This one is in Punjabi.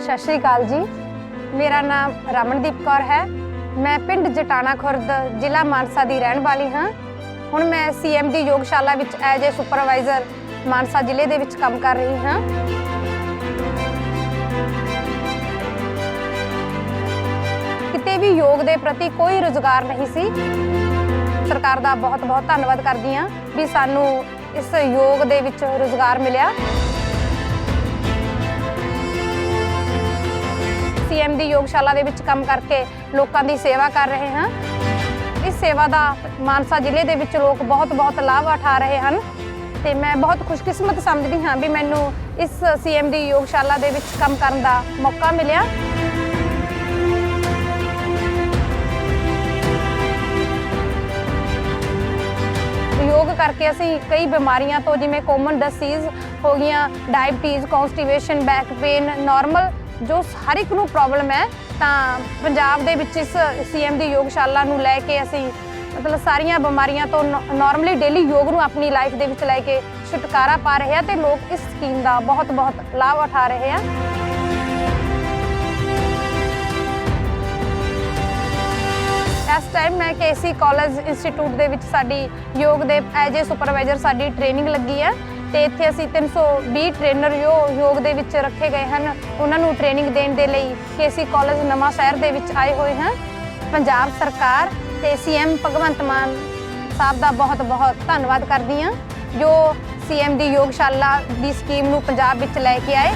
ਸਤਿ ਸ਼੍ਰੀ ਅਕਾਲ ਜੀ। ਮੇਰਾ ਨਾਮ ਰਮਨਦੀਪ ਕੌਰ ਹੈ। ਮੈਂ ਪਿੰਡ ਜਟਾਣਾ ਖੁਰਦ, ਜ਼ਿਲ੍ਹਾ ਮਾਨਸਾ ਦੀ ਰਹਿਣ ਵਾਲੀ ਹਾਂ। ਹੁਣ ਮੈਂ ਸੀਐਮ ਦੀ ਯੋਗਸ਼ਾਲਾ ਵਿੱਚ ਐਜ ਏ ਸੁਪਰਵਾਈਜ਼ਰ ਮਾਨਸਾ ਜ਼ਿਲ੍ਹੇ ਦੇ ਵਿੱਚ ਕੰਮ ਕਰ ਰਹੀ ਹਾਂ। ਕਿਤੇ ਵੀ ਯੋਗ ਦੇ ਪ੍ਰਤੀ ਕੋਈ ਰੁਜ਼ਗਾਰ ਨਹੀਂ ਸੀ। ਸਰਕਾਰ ਦਾ ਬਹੁਤ ਬਹੁਤ ਧੰਨਵਾਦ ਕਰਦੀ ਹਾਂ ਵੀ ਸਾਨੂੰ ਇਸ ਯੋਗ ਦੇ ਵਿੱਚ ਰੁਜ਼ਗਾਰ ਮਿਲਿਆ। ਸੀਐਮ ਦੀ ਯੋਗਸ਼ਾਲਾ ਦੇ ਵਿੱਚ ਕੰਮ ਕਰਕੇ ਲੋਕਾਂ ਦੀ ਸੇਵਾ ਕਰ ਰਹੇ ਹਾਂ। ਇਸ ਸੇਵਾ ਦਾ ਮਾਨਸਾ ਜ਼ਿਲ੍ਹੇ ਦੇ ਵਿੱਚ ਲੋਕ ਬਹੁਤ ਬਹੁਤ ਲਾਭ ਉਠਾ ਰਹੇ ਹਨ ਤੇ ਮੈਂ ਬਹੁਤ ਖੁਸ਼ਕਿਸਮਤ ਸਮਝਦੀ ਹਾਂ ਵੀ ਮੈਨੂੰ ਇਸ ਸੀਐਮ ਦੀ ਯੋਗਸ਼ਾਲਾ ਦੇ ਵਿੱਚ ਕੰਮ ਕਰਨ ਦਾ ਮੌਕਾ ਮਿਲਿਆ। ਯੋਗ ਕਰਕੇ ਅਸੀਂ ਕਈ ਬਿਮਾਰੀਆਂ ਤੋਂ ਜਿਵੇਂ ਕੋਮਨ ਡਿਸੀਜ਼ ਹੋ ਗਈਆਂ diabetes constipation back pain normal ਜੋ ਹਰ ਇੱਕ ਨੂੰ ਪ੍ਰੋਬਲਮ ਹੈ, ਤਾਂ ਪੰਜਾਬ ਦੇ ਵਿੱਚ ਇਸ ਸੀਐਮ ਦੀ ਯੋਗਸ਼ਾਲਾ ਨੂੰ ਲੈ ਕੇ ਅਸੀਂ ਮਤਲਬ ਸਾਰੀਆਂ ਬਿਮਾਰੀਆਂ ਤੋਂ ਨਾਰਮਲੀ ਡੇਲੀ ਯੋਗ ਨੂੰ ਆਪਣੀ ਲਾਈਫ ਦੇ ਵਿੱਚ ਲੈ ਕੇ ਛੁਟਕਾਰਾ ਪਾ ਰਹੇ ਆ ਤੇ ਲੋਕ ਇਸ ਸਕੀਮ ਦਾ ਬਹੁਤ ਬਹੁਤ ਲਾਭ ਉਠਾ ਰਹੇ ਆ ਇਸ ਟਾਈਮ ਮੈਂ ਕੇਸੀ ਕਾਲਜ ਇੰਸਟੀਚਿਊਟ ਦੇ ਵਿੱਚ ਸਾਡੀ ਯੋਗ ਦੇ ਐਜ ਏ ਸੁਪਰਵਾਈਜ਼ਰ ਸਾਡੀ ਟ੍ਰੇਨਿੰਗ ਲੱਗੀ ਹੈ। ਤੇ ਇੱਥੇ ਅਸੀਂ 320 ਟ੍ਰੇਨਰ ਜੋ ਯੋਗ ਦੇ ਵਿੱਚ ਰੱਖੇ ਗਏ ਹਨ। ਉਹਨਾਂ ਨੂੰ ਟ੍ਰੇਨਿੰਗ ਦੇਣ ਦੇ ਲਈ ਕੇਸੀ ਕਾਲਜ ਨਵਾਂ ਸ਼ਹਿਰ ਦੇ ਵਿੱਚ ਆਏ ਹੋਏ ਹਾਂ। ਪੰਜਾਬ ਸਰਕਾਰ ਤੇ ਸੀਐਮ ਭਗਵੰਤ ਮਾਨ ਸਾਹਿਬ ਦਾ ਬਹੁਤ ਬਹੁਤ ਧੰਨਵਾਦ ਕਰਦੀ ਹਾਂ, ਜੋ ਸੀਐਮ ਦੀ ਯੋਗਸ਼ਾਲਾ ਦੀ ਸਕੀਮ ਨੂੰ ਪੰਜਾਬ ਵਿੱਚ ਲੈ ਕੇ ਆਏ।